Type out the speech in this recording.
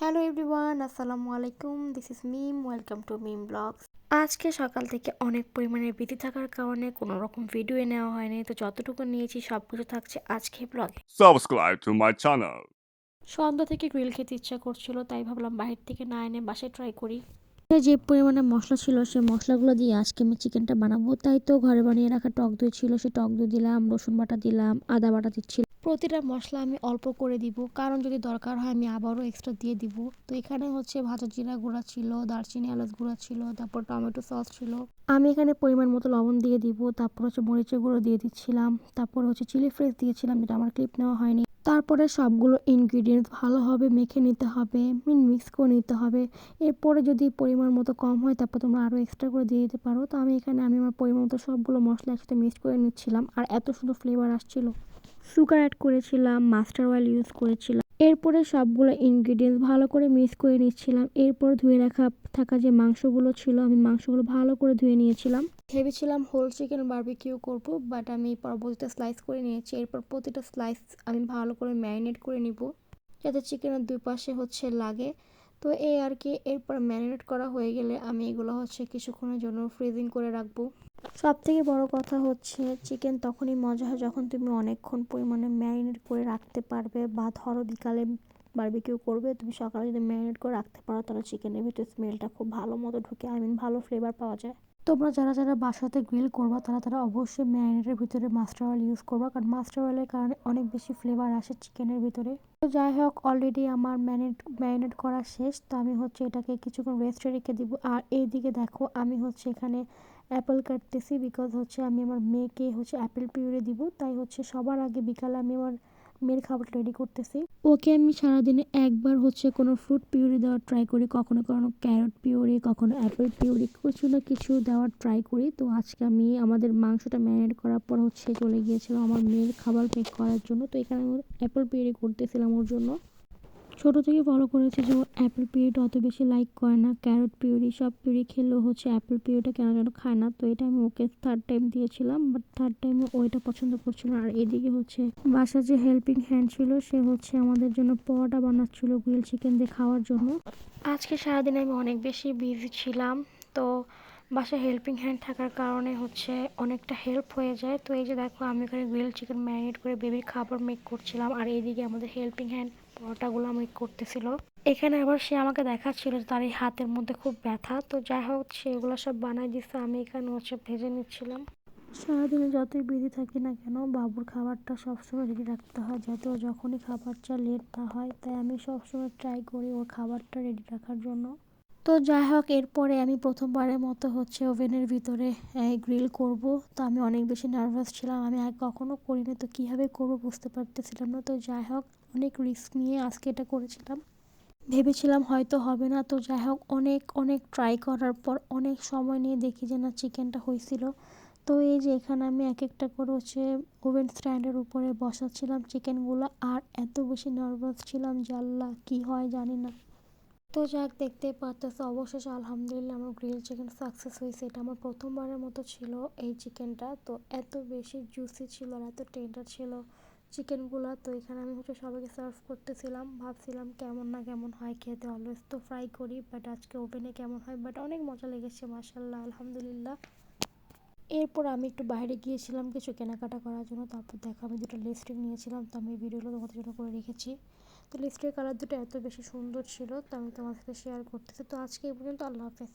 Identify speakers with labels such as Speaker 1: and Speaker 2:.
Speaker 1: Hello everyone আসসালামু আলাইকুম this is Mim welcome to Mim vlogs আজকে সকাল থেকে অনেক পরিমাণে বিধি থাকার কারণে কোনো রকম ভিডিও নেওয়া হয়নি। তো যতটুকু নিয়েছি সব কিছু থাকছে আজকে ব্লগে
Speaker 2: সাবস্ক্রাইব টু মাই চ্যানেল
Speaker 1: সন্ধ্যা থেকে গ্রিল খেতে ইচ্ছা করছিল তাই ভাবলাম বাইরে থেকে না এনে বাসায় ট্রাই করি। যে পরিমাণে মশলা ছিল সেই মশলাগুলো দিয়ে আজকে আমি চিকেনটা বানাবো। তাই তো ঘরে বানিয়ে রাখা টক দই ছিল, সে টক দই দিলাম, রসুন বাটা দিলাম, আদা বাটা দিচ্ছিল প্রতিটা মশলা আমি অল্প করে দিব, কারণ যদি দরকার হয় আমি আবারও এক্সট্রা দিয়ে দিব। তো এখানে হচ্ছে ভাজা জিরা গুঁড়া ছিল, দারচিনি, এলাচ গুঁড়া ছিল, তারপর টমেটো সস ছিল। আমি এখানে পরিমাণ মতো লবণ দিয়ে দিব, তারপর হচ্ছে মরিচের গুঁড়ো দিয়ে দিচ্ছিলাম, তারপর হচ্ছে চিলি ফ্লেক্স দিয়েছিলাম, যেটা আমার ক্লিপ নেওয়া হয়নি। তারপরে সবগুলো ইনগ্রিডিয়েন্টস ভালোভাবে মেখে নিতে হবে মিন মিক্স করে নিতে হবে। এরপরে যদি পরিমাণ মতো কম হয়, তারপর তোমরা আরও এক্সট্রা করে দিয়ে দিতে পারো। তো আমি এখানে, আমি আমার পরিমাণ মতো সবগুলো মশলা একসাথে মিক্স করে নিচ্ছিলাম। আর এত সুন্দর ফ্লেভার আসছিল। সুগার অ্যাড করেছিলাম মাস্টার অয়েল ইউজ করেছিলাম। এরপরে সবগুলো ইনগ্রিডিয়েন্টস ভালো করে মিক্স করে নিচ্ছিলাম। এরপর ধুয়ে রাখা থাকা যে মাংসগুলো ছিল, আমি মাংসগুলো ভালো করে ধুয়ে নিয়েছিলাম। ভেবেছিলাম হোল চিকেন বার্বিকিউ করব বাট আমি পরবর্তীতে স্লাইস করে নিয়েছি। এরপর প্রতিটা স্লাইস আমি ভালো করে ম্যারিনেট করে নিব। যাতে চিকেনের দুই পাশে হচ্ছে লাগে। তো এই আর কি, এরপর ম্যারিনেট করা হয়ে গেলে আমি এগুলো হচ্ছে কিছুক্ষণের জন্য ফ্রিজিং করে রাখব। সব থেকে বড় কথা হচ্ছে চিকেন তখনই মজা হয় যখন তুমি অনেকক্ষণ পরিমাণে ম্যারিনেট করে রাখতে পারবে বা ধরো বিকালে বারবিকিউ করবে, তুমি সকালে যদি ম্যারিনেট করে রাখতে পারো তাহলে চিকেনের ভিতরে স্মেলটা খুব ভালো মতো ঢুকে আই মিন ভালো ফ্লেভার পাওয়া যায়। তোমরা যারা যারা বাসাতে গ্রিল করবা, তারা তারা অবশ্যই ম্যারিনেটের ভিতরে মাস্টার অয়েল ইউজ করবা, কারণ মাস্টার অয়েলের কারণে অনেক বেশি ফ্লেভার আসে চিকেনের ভিতরে। তো যাই হোক অলরেডি আমার ম্যারিনেট ম্যারিনেট করা শেষ। তো আমি হচ্ছে এটাকে কিছুক্ষণ রেস্টে রেখে দিব। আর এইদিকে দেখো, আমি হচ্ছে এখানে অ্যাপেল কাটতেছি বিকজ হচ্ছে আমি আমার মেয়েকে হচ্ছে অ্যাপেল পিউরে দিব। তাই হচ্ছে সবার আগে বিকালে আমি আমার মেয়ের খাবার রেডি করতেছি। ওকে আমি সারাদিনে একবার হচ্ছে কোনো ফ্রুট পিউরি দেওয়ার ট্রাই করি, কখনো কখনো ক্যারট পিউরি কখনো অ্যাপেল পিউরি কিছু না কিছু দেওয়ার ট্রাই করি। তো আজকে আমি আমাদের মাংসটা ম্যারিনেট করার পর হচ্ছে চলে গিয়েছিলাম আমার মেয়ের খাবার পেক করার জন্য। তো এখানে আমি অ্যাপেল পিউরি করতেছিলাম ওর জন্য। ছোটো থেকে ফলো করেছে যে অ্যাপেল পিউরিটা অত বেশি লাইক করে না। ক্যারট পিউরি সব পিউরি খেলেও হচ্ছে অ্যাপেল পিউরিটা কেন যেন খায় না। তো এটা আমি ওকে থার্ড টাইম দিয়েছিলাম বাট থার্ড টাইমে ও এটা পছন্দ করছিল আর এদিকে হচ্ছে বাসার যে হেল্পিং হ্যান্ড ছিল, সে হচ্ছে আমাদের জন্য পরোটা বানাচ্ছিল গ্রিল চিকেন দিয়ে খাওয়ার জন্য। আজকে সারাদিন আমি অনেক বেশি বিজি ছিলাম, তো বাসায় হেল্পিং হ্যান্ড থাকার কারণে হচ্ছে অনেকটা হেল্প হয়ে যায়। তো এই যে দেখো, আমি এখানে গ্রিল চিকেন ম্যারিনেট করে বেবির খাবার মেক করছিলাম, আর এইদিকে আমাদের হেল্পিং হ্যান্ড পরোটাগুলো আমি করতেছিল। এখানে আবার সে আমাকে দেখাচ্ছিল তার এই হাতের মধ্যে খুব ব্যথা। তো যাই হোক সেগুলো সব বানাই দিচ্ছে আমি এখানে হচ্ছে ভেজে নিচ্ছিলাম। সারাদিনে যতই বিধি থাকি না কেন, বাবুর খাবারটা সবসময় রেডি রাখতে হয়। যাতে ও যখনই খাবারটা লেট না হয়, তাই আমি সবসময় ট্রাই করি ওর খাবারটা রেডি রাখার জন্য। তো যাই হোক, এরপরে আমি প্রথমবারের মতো হচ্ছে ওভেনের ভিতরে গ্রিল করব। তো আমি অনেক বেশি নার্ভাস ছিলাম, আমি আগে কখনো করিনি, তো কীভাবে করব বুঝতে পারতেছিলাম না। তো যাই হোক, অনেক রিস্ক নিয়ে আজকে এটা করেছিলাম। ভেবেছিলাম হয়তো হবে না, তো যাই হোক, অনেক অনেক ট্রাই করার পর অনেক সময় নিয়ে দেখি যে না চিকেনটা হয়েছিল। তো এই যে এখানে আমি এক একটা করে হচ্ছে ওভেন স্ট্যান্ডের উপরে বসাচ্ছিলাম চিকেনগুলো আর এত বেশি নার্ভাস ছিলাম যে আল্লাহ, কী হয় জানি না। তো যাক দেখতে পারতেছে। অবশেষে আলহামদুলিল্লাহ আমার গ্রিল চিকেন সাকসেস হয়েছে। এটা আমার প্রথমবারের মতো ছিল এই চিকেনটা। তো এত বেশি জুসি ছিল আর এত টেন্ডার ছিল চিকেনগুলো। তো এখানে আমি হচ্ছে সবাইকে সার্ভ করতেছিলাম। ভাবছিলাম কেমন না কেমন হয় খেতে। অলওয়েজ তো ফ্রাই করি বাট আজকে ওভেনে কেমন হয়? বাট অনেক মজা লেগেছে মাসাল্লাহ আলহামদুলিল্লাহ। এরপর আমি একটু বাইরে গিয়েছিলাম কিছু কেনাকাটা করার জন্য। তারপর দেখো, আমি দুটো লিপস্টিক নিয়েছিলাম। তো আমি ভিডিওগুলো তোমাদের জন্য করে রেখেছি। তো লিপস্টিকের কালার দুটো এত বেশি সুন্দর ছিল, তো আমি তোমার সাথে শেয়ার করতেছি। তো আজকে এই পর্যন্ত আল্লাহ হাফেজ।